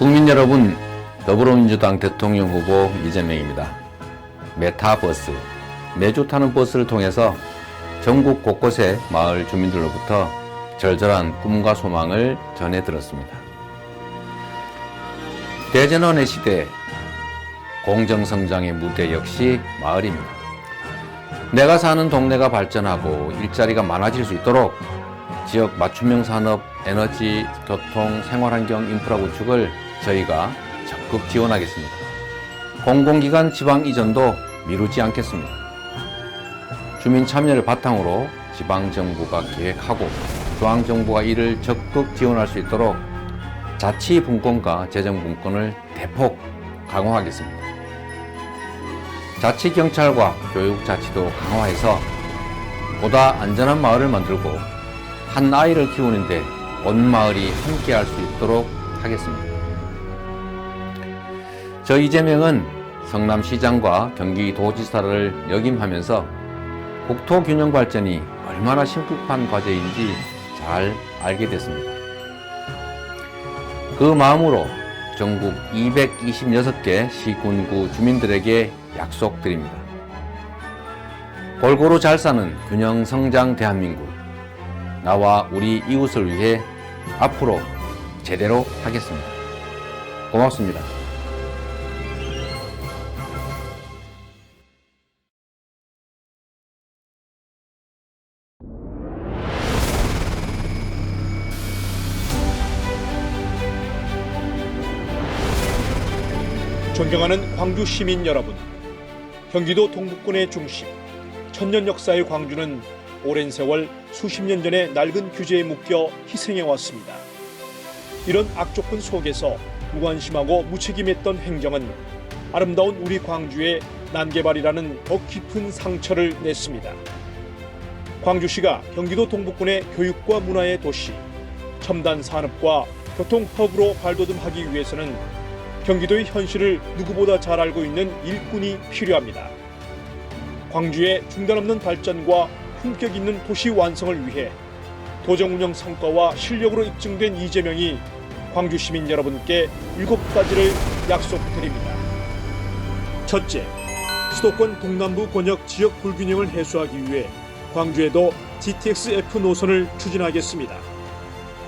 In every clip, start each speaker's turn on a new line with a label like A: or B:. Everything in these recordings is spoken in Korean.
A: 국민 여러분, 더불어민주당 대통령 후보 이재명입니다. 메타버스, 매주 타는 버스를 통해서 전국 곳곳의 마을 주민들로부터 절절한 꿈과 소망을 전해 들었습니다. 대전원의 시대, 공정성장의 무대 역시 마을입니다. 내가 사는 동네가 발전하고 일자리가 많아질 수 있도록 지역 맞춤형 산업, 에너지, 교통, 생활환경 인프라 구축을 저희가 적극 지원하겠습니다. 공공기관 지방 이전도 미루지 않겠습니다. 주민 참여를 바탕으로 지방정부가 계획하고 중앙정부가 이를 적극 지원할 수 있도록 자치분권과 재정분권을 대폭 강화하겠습니다. 자치경찰과 교육자치도 강화해서 보다 안전한 마을을 만들고 한 아이를 키우는데 온 마을이 함께 할 수 있도록 하겠습니다. 저 이재명은 성남시장과 경기도지사를 역임하면서 국토 균형 발전이 얼마나 심각한 과제인지 잘 알게 됐습니다. 그 마음으로 전국 226개 시군구 주민들에게 약속드립니다. 골고루 잘 사는 균형 성장 대한민국. 나와 우리 이웃을 위해 앞으로 제대로 하겠습니다. 고맙습니다.
B: 존경하는 광주 시민 여러분, 경기도 동북권의 중심, 천년 역사의 광주는 오랜 세월 수십 년 전에 낡은 규제에 묶여 희생해 왔습니다. 이런 악조건 속에서 무관심하고 무책임했던 행정은 아름다운 우리 광주의 난개발이라는 더 깊은 상처를 냈습니다. 광주시가 경기도 동북권의 교육과 문화의 도시, 첨단 산업과 교통 허브로 발돋움하기 위해서는 경기도의 현실을 누구보다 잘 알고 있는 일꾼이 필요합니다. 광주의 중단 없는 발전과 품격 있는 도시 완성을 위해 도정 운영 성과와 실력으로 입증된 이재명이 광주 시민 여러분께 일곱 가지를 약속드립니다. 첫째, 수도권 동남부 권역 지역 불균형을 해소하기 위해 광주에도 GTX-F 노선을 추진하겠습니다.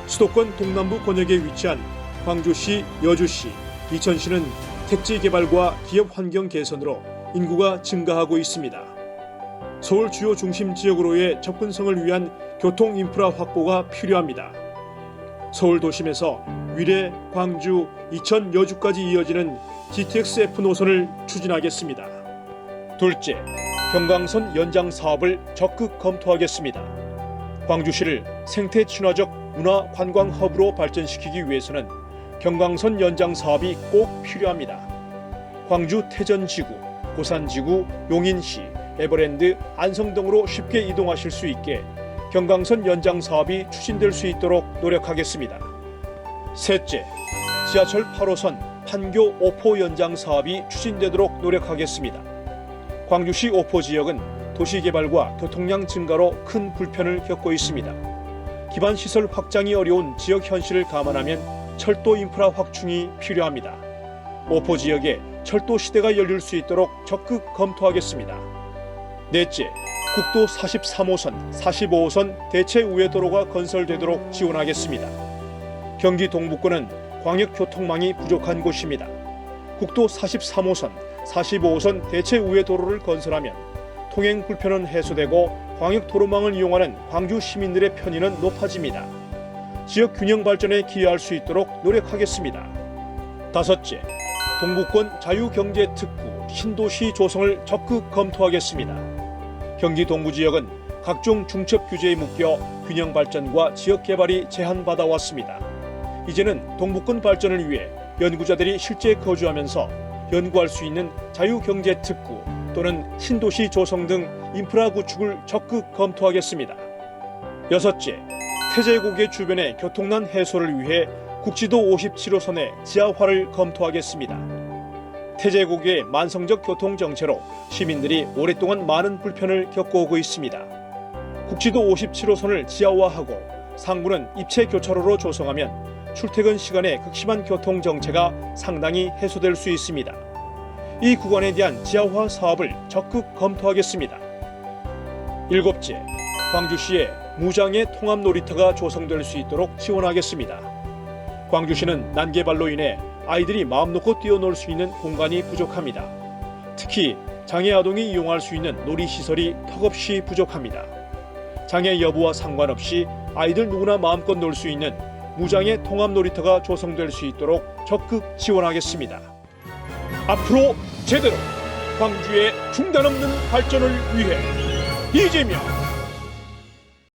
B: 수도권 동남부 권역에 위치한 광주시, 여주시, 이천시는 택지 개발과 기업 환경 개선으로 인구가 증가하고 있습니다. 서울 주요 중심 지역으로의 접근성을 위한 교통 인프라 확보가 필요합니다. 서울 도심에서 위례, 광주, 이천, 여주까지 이어지는 GTX-F 노선을 추진하겠습니다. 둘째, 경강선 연장 사업을 적극 검토하겠습니다. 광주시를 생태 친화적 문화 관광 허브로 발전시키기 위해서는 경강선 연장 사업이 꼭 필요합니다. 광주 태전지구, 고산지구, 용인시, 에버랜드, 안성 등으로 쉽게 이동하실 수 있게 경강선 연장 사업이 추진될 수 있도록 노력하겠습니다. 셋째, 지하철 8호선 판교 오포 연장 사업이 추진되도록 노력하겠습니다. 광주시 오포 지역은 도시개발과 교통량 증가로 큰 불편을 겪고 있습니다. 기반 시설 확장이 어려운 지역 현실을 감안하면 철도 인프라 확충이 필요합니다. 오포 지역에 철도 시대가 열릴 수 있도록 적극 검토하겠습니다. 넷째, 국도 43호선, 45호선 대체 우회 도로가 건설되도록 지원하겠습니다. 경기 동북권은 광역 교통망이 부족한 곳입니다. 국도 43호선, 45호선 대체 우회 도로를 건설하면 통행 불편은 해소되고 광역 도로망을 이용하는 광주 시민들의 편의는 높아집니다. 지역 균형 발전에 기여할 수 있도록 노력하겠습니다. 다섯째, 동북권 자유경제특구 신도시 조성을 적극 검토하겠습니다. 경기 동부 지역은 각종 중첩 규제에 묶여 균형 발전과 지역 개발이 제한받아 왔습니다. 이제는 동북권 발전을 위해 연구자들이 실제 거주하면서 연구할 수 있는 자유경제특구 또는 신도시 조성 등 인프라 구축을 적극 검토하겠습니다. 여섯째, 태제고개 주변의 교통난 해소를 위해 국지도 57호선의 지하화를 검토하겠습니다. 태제고개의 만성적 교통 정체로 시민들이 오랫동안 많은 불편을 겪어오고 있습니다. 국지도 57호선을 지하화하고 상부는 입체 교차로로 조성하면 출퇴근 시간의 극심한 교통 정체가 상당히 해소될 수 있습니다. 이 구간에 대한 지하화 사업을 적극 검토하겠습니다. 일곱째, 광주시에 무장의 통합 놀이터가 조성될 수 있도록 지원하겠습니다. 광주시는 난개발로 인해 아이들이 마음 놓고 뛰어놀 수 있는 공간이 부족합니다. 특히 장애 아동이 이용할 수 있는 놀이 시설이 턱없이 부족합니다. 장애 여부와 상관없이 아이들 누구나 마음껏 놀 수 있는 무장의 통합 놀이터가 조성될 수 있도록 적극 지원하겠습니다. 앞으로 제대로 광주의 중단 없는 발전을 위해 이재명